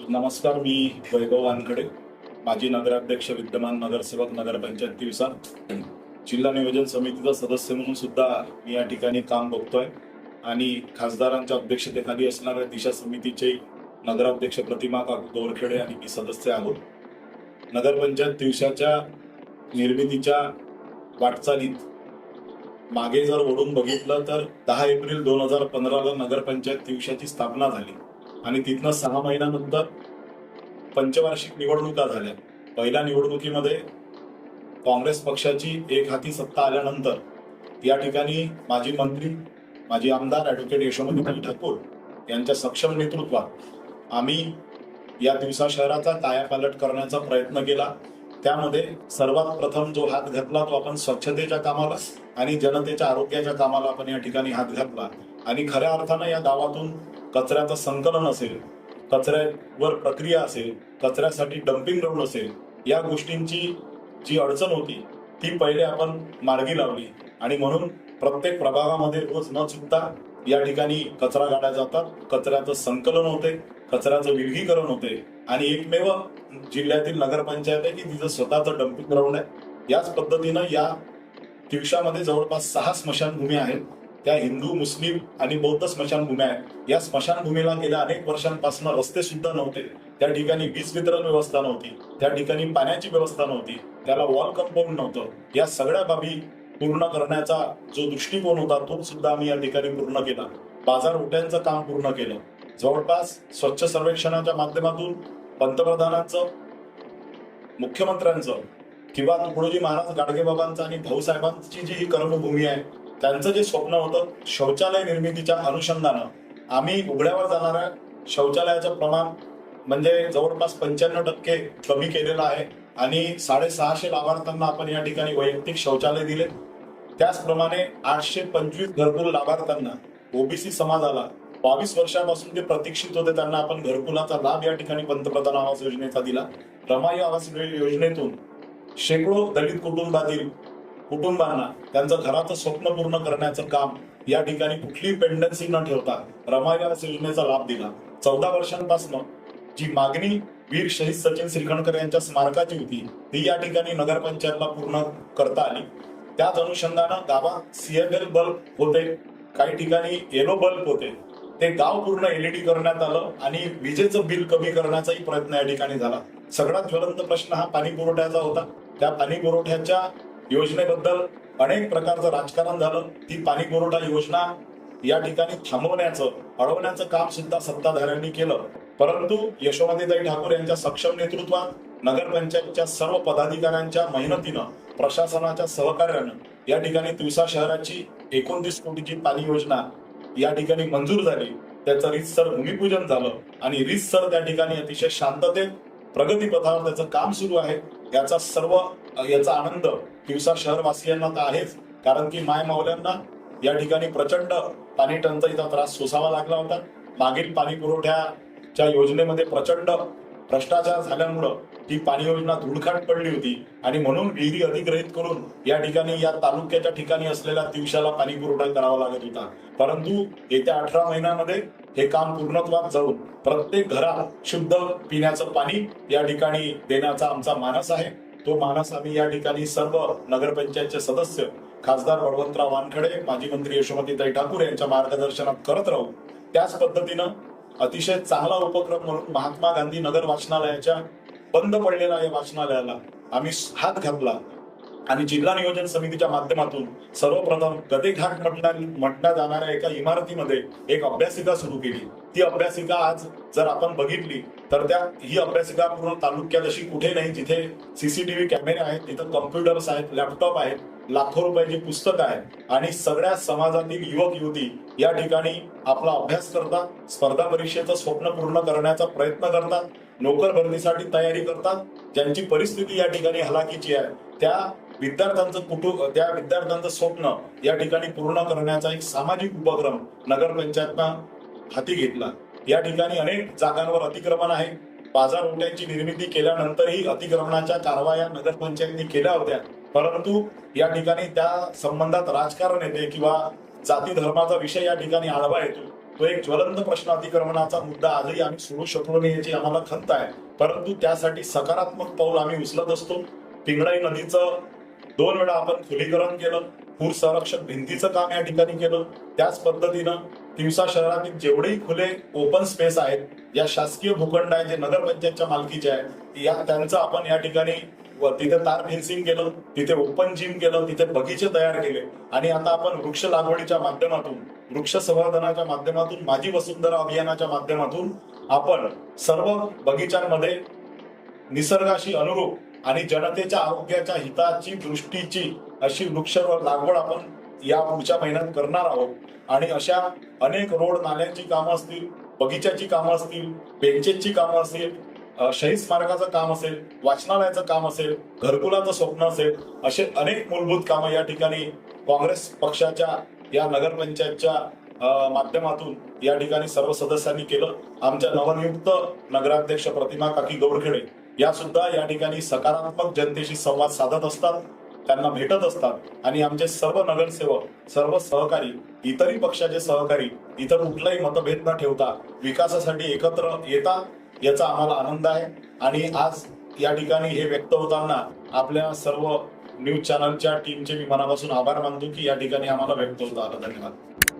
नमस्कार मी वैभव वानखडे माजी नगराध्यक्ष विद्यमान नगरसेवक नगरपंचायत दिवसा जिल्हा नियोजन समितीचा सदस्य म्हणून सुद्धा मी या ठिकाणी काम बघतोय. आणि खासदारांच्या अध्यक्षतेखाली असणाऱ्या दिशा समितीचे नगराध्यक्ष प्रतिमा दोरखेडे आणि मी सदस्य आहोत. नगरपंचायत दिवसाच्या निर्मितीच्या वाटचालीत मागे जर ओढून बघितलं तर दहा एप्रिल दोन हजार पंधराला नगरपंचायत दिवसाची स्थापना झाली. आणि तिथनं सहा महिन्यानंतर पंचवार्षिक निवडणुका झाल्या. पहिल्या निवडणुकीमध्ये काँग्रेस पक्षाची एक हाती सत्ता आल्यानंतर या ठिकाणी माजी मंत्री माजी आमदार ऍडव्होकेट यशोमती ठाकूर यांच्या सक्षम नेतृत्वात आम्ही या दिवसा शहराचा कायापालट करण्याचा प्रयत्न केला. त्यामध्ये सर्वात प्रथम जो हात घातला तो आपण स्वच्छतेच्या कामाला आणि जनतेच्या आरोग्याच्या कामाला आपण या ठिकाणी हात घातला. आणि खऱ्या अर्थानं या गावातून कचऱ्याचं संकलन असेल कचऱ्यावर प्रक्रिया असेल कचऱ्यासाठी डम्पिंग ग्राउंड असेल या गोष्टींची जी अडचण होती ती पहिले आपण मार्गी लावली. आणि म्हणून प्रत्येक प्रभागामध्ये रोज न चुकता या ठिकाणी कचरा गाड्या जातात. कचऱ्याचं संकलन होते कचऱ्याचं विलगीकरण होते. आणि एकमेव जिल्ह्यातील नगरपंचायत आहे की तिचं स्वतःचं डम्पिंग ग्राउंड आहे. याच पद्धतीनं या दिवसामध्ये जवळपास सहा स्मशानभूमी आहेत. त्या हिंदू मुस्लिम आणि बौद्ध स्मशानभूम्या आहेत. या स्मशानभूमीला गेल्या अनेक वर्षांपासून रस्ते सुद्धा नव्हते. त्या ठिकाणी वीज वितरण व्यवस्था नव्हती. त्या ठिकाणी पाण्याची व्यवस्था नव्हती. त्याला वॉल कंपाऊंड नव्हतं. या सगळ्या बाबी पूर्ण करण्याचा जो दृष्टिकोन होता तो सुद्धा आम्ही या ठिकाणी पूर्ण केला. बाजार उठ्यांचं काम पूर्ण केलं. जवळपास स्वच्छ सर्वेक्षणाच्या माध्यमातून पंतप्रधानांचं मुख्यमंत्र्यांचं किंवा तुकडोजी महाराज गाडगेबाबांचं आणि भाऊसाहेबांची जी ही कर्मभूमी आहे त्यांचं जे स्वप्न होतं शौचालय निर्मितीच्या अनुषंगानं आम्ही उघड्यावर जाणाऱ्या शौचालयाचं प्रमाण म्हणजे जवळपास पंच्याण्णव टक्के कमी केलेलं आहे आणि साडेसहाशे लाभार्थ्यांना आपण या ठिकाणी वैयक्तिक शौचालय दिले. त्याचप्रमाणे आठशे पंचवीस घरकुल लाभार्थ्यांना ओबीसी समाजाला बावीस वर्षापासून जे प्रतीक्षित होते त्यांना आपण घरकुलाचा लाभ या ठिकाणी पंतप्रधान आवास योजनेचा दिला. रमाई आवास योजनेतून शेकडो दलित कुटुंबातील कुटुंबांना त्यांचं घराचं स्वप्न पूर्ण करण्याचं काम या ठिकाणी कुठलीही पेंडन्सी न ठेवता रमाई योजनेचा लाभ दिला. चौदा वर्षांपासून जी मागणी वीर शहीद सचिन श्रीखंडकर यांच्या स्मारकाची होती ती या ठिकाणी नगरपंचायतला पूर्ण करता आली. त्याच अनुषंगानं गावात सीएमएल बल्ब होते काही ठिकाणी येलो बल्ब होते. ते गाव पूर्ण एलईडी करण्यात आलं आणि विजेचं बिल कमी करण्याचाही प्रयत्न या ठिकाणी झाला. सगळ्यात ज्वलंत प्रश्न हा पाणी पुरवठ्याचा होता. त्या पाणी पुरवठ्याच्या योजनेबद्दल अनेक प्रकारचं राजकारण झालं. ती पाणी पुरवठा योजना या ठिकाणी थांबवण्याचं अडवण्याचं काम सुद्धा सत्ताधाऱ्यांनी केलं. परंतु यशोमतीताई ठाकूर यांच्या सक्षम नेतृत्वात नगरपंचायतच्या सर्व पदाधिकाऱ्यांच्या मेहनतीनं प्रशासनाच्या सहकार्यानं या ठिकाणी तुळसा शहराची एकोणतीस कोटीची पाणी योजना या ठिकाणी मंजूर झाली. त्याचं रीतसर भूमिपूजन झालं आणि रीतसर त्या ठिकाणी अतिशय शांततेत प्रगतीपथावर त्याचं काम सुरू आहे. याचा सर्व याचा आनंद तिवसा शहरवासियांना तर आहेच. कारण की माय मावल्यांना या ठिकाणी प्रचंड पाणी टंचाईचा त्रास सोसावा लागला होता. मागील पाणी पुरवठ्याच्या योजनेमध्ये प्रचंड भ्रष्टाचार झाल्यामुळं ती पाणी योजना धुळखाट पडली होती. आणि म्हणून विहिरी अधिग्रहित करून या ठिकाणी या तालुक्याच्या ठिकाणी असलेल्या दिवसाला पाणी पुरवठा करावा लागत होता. परंतु येत्या अठरा महिन्यामध्ये हे काम पूर्णत्वात जाऊन प्रत्येक घरात शुद्ध पिण्याचं पाणी या ठिकाणी देण्याचा आमचा मानस आहे. तो मानस आम्ही या ठिकाणी सर्व नगरपंचायतचे सदस्य खासदार बळवंतराव वानखडे माजी मंत्री यशोमतीताई ठाकूर यांच्या मार्गदर्शनात करत राहू. त्याच पद्धतीनं अतिशय चांगला उपक्रम म्हणून महात्मा गांधी नगर वाचनालयाच्या बंद पडलेला या वाचनालयाला. आम्ही हात घातला आणि जिल्हा नियोजन समितीच्या माध्यमातून सर्वप्रथम गदेघाट म्हटल्या म्हटल्या जाणाऱ्या एका इमारतीमध्ये एक अभ्यासिका सुरू केली. ती अभ्यासिका आज जर आपण बघितली तर त्या ही अभ्यासिका पूर्ण तालुक्यात अशी कुठे नाही जिथे सीसीटीव्ही कॅमेरे आहेत तिथं कम्प्युटर्स आहेत लॅपटॉप आहेत लाखो रुपयाची पुस्तकं आहेत आणि सगळ्या समाजातील युवक युवती या ठिकाणी आपला अभ्यास करतात स्पर्धा परीक्षेचं स्वप्न पूर्ण करण्याचा प्रयत्न करतात नोकर भरतीसाठी तयारी करतात ज्यांची परिस्थिती या ठिकाणी हलाखीची आहे त्या विद्यार्थ्यांचं कुटुंब त्या विद्यार्थ्यांचं स्वप्न या ठिकाणी पूर्ण करण्याचा एक सामाजिक उपक्रम नगरपंचायतनं हाती घेतला. या ठिकाणी अनेक जागांवर अतिक्रमण आहे. बाजार ओट्यांची निर्मिती केल्यानंतरही अतिक्रमणाच्या कारवाया नगरपंचायतींनी केल्या होत्या. परंतु या ठिकाणी त्या संबंधात राजकारण येते किंवा जाती धर्माचा विषय या ठिकाणी आळवा येतो. तो एक ज्वलंत प्रश्न अतिक्रमणाचा मुद्दा आजही आम्ही सोडू शकलो नाही याची आम्हाला खंत आहे. परंतु त्यासाठी सकारात्मक पाऊल आम्ही उचलत असतो. पिंगळाई नदीचं दोन वेळा आपण खुलीकरण केलं. पूर संरक्षक भिंतीचं काम या ठिकाणी केलं. त्याच पद्धतीनं तिवसा शहरातील जेवढेही खुले ओपन स्पेस आहेत या शासकीय भूखंड आहे जे नगरपंचायतच्या मालकीचे आहे या त्यांचं आपण या ठिकाणी व तिथे तार फेन्सिंग केलं तिथे ओपन जिम केलं तिथे बगीचे तयार केले. आणि आता आपण वृक्ष लागवडीच्या माध्यमातून वृक्ष संवर्धनाच्या माध्यमातून माझी वसुंधरा अभियानाच्या माध्यमातून आपण सर्व बगीचांमध्ये निसर्गाशी अनुरूप आणि जनतेच्या आरोग्याच्या हिताची दृष्टीची अशी वृक्ष लागवड आपण या पुढच्या महिन्यात करणार आहोत. आणि अशा अनेक रोड नाल्यांची कामं असतील बगीच्याची कामं असतील बेंचेसची कामं असतील शहीद स्मारकाचं काम असेल वाचनालयाचं काम असेल घरकुलाचं स्वप्न असेल असे अनेक मूलभूत कामं या ठिकाणी काँग्रेस पक्षाच्या या नगरपंचायतच्या माध्यमातून या ठिकाणी सर्व सदस्यांनी केलं. आमच्या नवनियुक्त नगराध्यक्ष प्रतिमा काकी गौरखेडे या सुद्धा या ठिकाणी सकारात्मक जनतेशी संवाद साधत असतात. त्यांना भेटत असतात. आणि आमचे सर्व नगरसेवक सर्व सहकारी इतरही पक्षाचे सहकारी इतर कुठलाही मतभेद न ठेवता विकासासाठी एकत्र येतात याचा आम्हाला आनंद आहे. आणि आज या ठिकाणी हे व्यक्त होताना आपल्या सर्व न्यूज चॅनलच्या टीमचे मी मनापासून आभार मानतो की या ठिकाणी आम्हाला व्यक्त होता. आलं धन्यवाद.